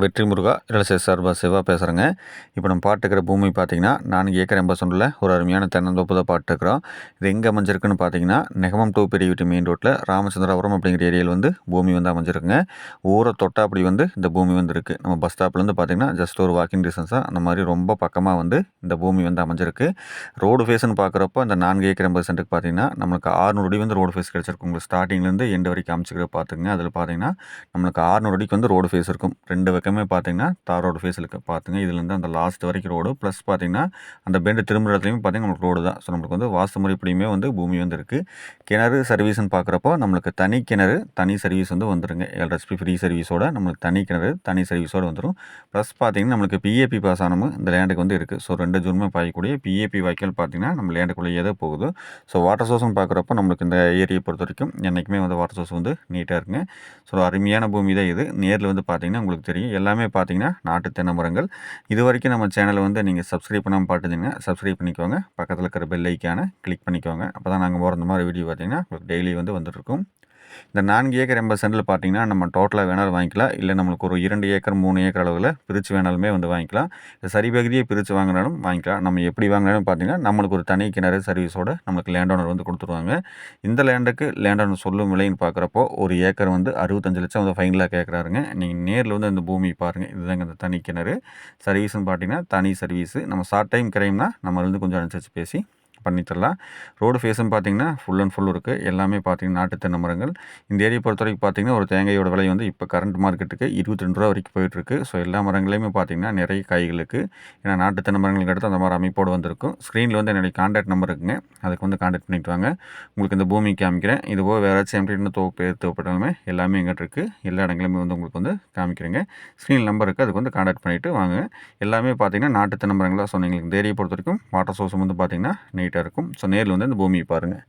வெற்றி முருகா ரியல் சார்பா சிவா பேசுகிறேங்க இப்போ நம்ம பாட்டுக்கிற பூமி பார்த்திங்கன்னா நான்கு ஏக்கர் எண்பது சொன்னில் ஒரு அருமையான தென்னந்தோப்பு தான் பாட்டுக்கிறோம் இது எங்கே அமைஞ்சிருக்குன்னு பார்த்தீங்கன்னா நெகமம் டூ பெரிய வீட்டு மெயின் ரோட்டில் ராமச்சந்திரபுரம் அப்படிங்கிற ஏரியாவில் வந்து பூமி வந்து அமைஞ்சிருக்குங்க. ஊரை தொட்டாப்படி வந்து இந்த பூமி வந்து இருக்குது நம்ம பஸ் ஸ்டாப்லேருந்து பார்த்திங்கன்னா ஜஸ்ட் ஒரு வாக்கிங் டிஸ்டன்ஸாக அந்த மாதிரி ரொம்ப பக்கமாக வந்து இந்த பூமி வந்து அமைஞ்சிருக்கு. ரோடு ஃபேஸ்னு பார்க்குறப்போ இந்த நான்கு ஏக்கர் எண்பது சென்ட்டுக்கு பார்த்தீங்கன்னா நம்மளுக்கு ஆறுநூறு அடி வந்து ரோடு ஃபேஸ் கிடச்சிருக்கு உங்களுக்கு ஸ்டார்டிங்லேருந்து எண்டு வரைக்கும் அமைச்சிக்கிற பார்த்துங்க அதில் பார்த்தீங்கன்னா நம்மளுக்கு ஆறுநூறு அடிக்கு வந்து ரோடு ஃபேஸ் இருக்கும். ரெண்டு பக்கமே பார்த்தீங்கன்னா தார் ரோடு ஃபேஸ் பார்த்துங்க இதுலேருந்து அந்த லாஸ்ட் வரைக்கும் ரோடு ப்ளஸ் பார்த்தீங்கன்னா அந்த பெண்டு திரும்ப இடத்துலையுமே பார்த்தீங்கன்னா நம்மளுக்கு ரோடு தான். ஸோ நம்மளுக்கு வந்து வாஸ்து முறைப்படியுமே வந்து பூமி வந்து இருக்குது கிணறு சர்வீஸ்னு பார்க்குறப்போ நம்மளுக்கு தனி கிணறு தனி சர்வீஸ் வந்து வந்துருங்க. எல்எஸ்பி ஃப்ரீ சர்வீஸோட நம்மளுக்கு தனி கிணறு தனி சர்வீஸோடு வந்துடும் ப்ளஸ் பார்த்தீங்கன்னா நம்மளுக்கு பிஏபி பாஸ் ஆனமும் இந்த லேண்டுக்கு வந்து இருக்குது ஸோ ரெண்டு ஜூனுமே பாயக்கூடிய பிஏபி வாய்க்கால் பார்த்தீங்கன்னா நம்ம லேண்டுக்குள்ளேயே தான் போகுது. ஸோ வாட்டர் சோர்ஸ்னு பார்க்குறப்போ நம்மளுக்கு இந்த ஏரியை பொறுத்த வரைக்கும் என்றைக்குமே வந்து வாட்டர் சோர்ஸ் வந்து நீட்டாக இருக்குங்க. ஸோ அருமையான பூமி தான் இது. நேரில் வந்து பார்த்தீங்கன்னா உங்களுக்கு தெரியும். எல்லாமே பார்த்தீங்கன்னா நாட்டு தென்னை மரங்கள் இது வரைக்கும் நம்ம சேனலை வந்து நீங்கள் சப்ஸ்கிரைப் பண்ணாமல் பார்த்துருந்தீங்கன்னா சப்ஸ்கிரைப் பண்ணிக்கோங்க. பக்கத்தில் இருக்கிற பெல் ஐக்கான கிளிக் பண்ணிக்கோங்க. அப்போ தான் நாங்கள் போகிற மாதிரி வீடியோ பார்த்தீங்கன்னா உங்களுக்கு டெய்லி வந்து வந்துட்டுருக்கும் இந்த நான்கு ஏக்கர் எண்பது சென்டில் பார்த்தீங்கன்னா நம்ம டோட்டலாக வேணாலும் வாங்கிக்கலாம். இல்லை நம்மளுக்கு ஒரு இரண்டு ஏக்கர் மூணு ஏக்கர் அளவில் பிரித்து வேணாலுமே வந்து வாங்கிக்கலாம். இந்த சரி பகுதியை பிரித்து வாங்கினாலும் வாங்கிக்கலாம். நம்ம எப்படி வாங்கினாலும் பார்த்தீங்கன்னா நம்மளுக்கு ஒரு தனி கிணறு சர்வீஸோட நம்மளுக்கு லேண்ட் ஓனர் வந்து கொடுத்துருவாங்க. இந்த லேண்டுக்கு லேண்ட் ஓனர் சொல்லும் விலைன்னு பார்க்குறப்போ ஒரு ஏக்கர் வந்து அறுபத்தஞ்சு லட்சம் வந்து ஃபைனலாக கேட்குறாருங்க. நீங்கள் நேரில் வந்து இந்த பூமி பாருங்கள் இதுதாங்க இந்த தனி கிணறு. சர்வீஸ்னு பார்த்தீங்கன்னா தனி சர்வீஸு நம்ம ஷார்ட் டைம் கிரைம்னா நம்ம வந்து கொஞ்சம் அனுசரித்து பேசி பண்ணித்தரலாம் ரோடு ஃபேஸும் பார்த்தீங்கன்னா ஃபுல் அண்ட் ஃபுல் இருக்குது எல்லாமே பார்த்திங்கன்னா நாட்டு தென்னை மரங்கள். இந்த ஏரியா பொறுத்த வரைக்கும் பார்த்தீங்கன்னா ஒரு தேங்காயோட விலை வந்து இப்போ கரண்ட் மார்க்கெட்டுக்கு இருபத்தி ரெண்டு ரூபா வரைக்கும் போயிட்டுருக்கு ஸோ எல்லா மரங்களையுமே பார்த்திங்கன்னா நிறைய காய்களுக்கு ஏன்னா நாட்டு தென்னை மரங்களுக்கு அடுத்து அந்த மாதிரி அமைப்போடு வந்திருக்கும். ஸ்க்ரீனில் வந்து என்னுடைய காண்டாக்ட் நம்பர் இருக்குங்க. அதுக்கு வந்து காண்டாக்ட் பண்ணிட்டு வாங்க. உங்களுக்கு இந்த பூமி காமிக்கிறேன். இது போக வேறு ஏதாச்சும் எம்டின்னு தோப்பு தேவைப்பட்டாலுமே எல்லாமே எங்கிட்ட இருக்குது எல்லா இடங்களுமே வந்து உங்களுக்கு வந்து காமிக்கிறேங்க. ஸ்க்ரீன் நம்பர் இருக்குது அதுக்கு வந்து காண்டாக்ட் பண்ணிவிட்டு வாங்க. எல்லாமே பார்த்திங்கன்னா நாட்டு தென்னை மரங்களாக ஸோ எங்களுக்கு இந்த ஏரியை பொறுத்த வரைக்கும் வாட்டர் சோர்ஸும் வந்து பார்த்தீங்கன்னா நீட்டாக இருக்கும். ஸோ நேரில் வந்து இந்த பூமியை பாருங்கள்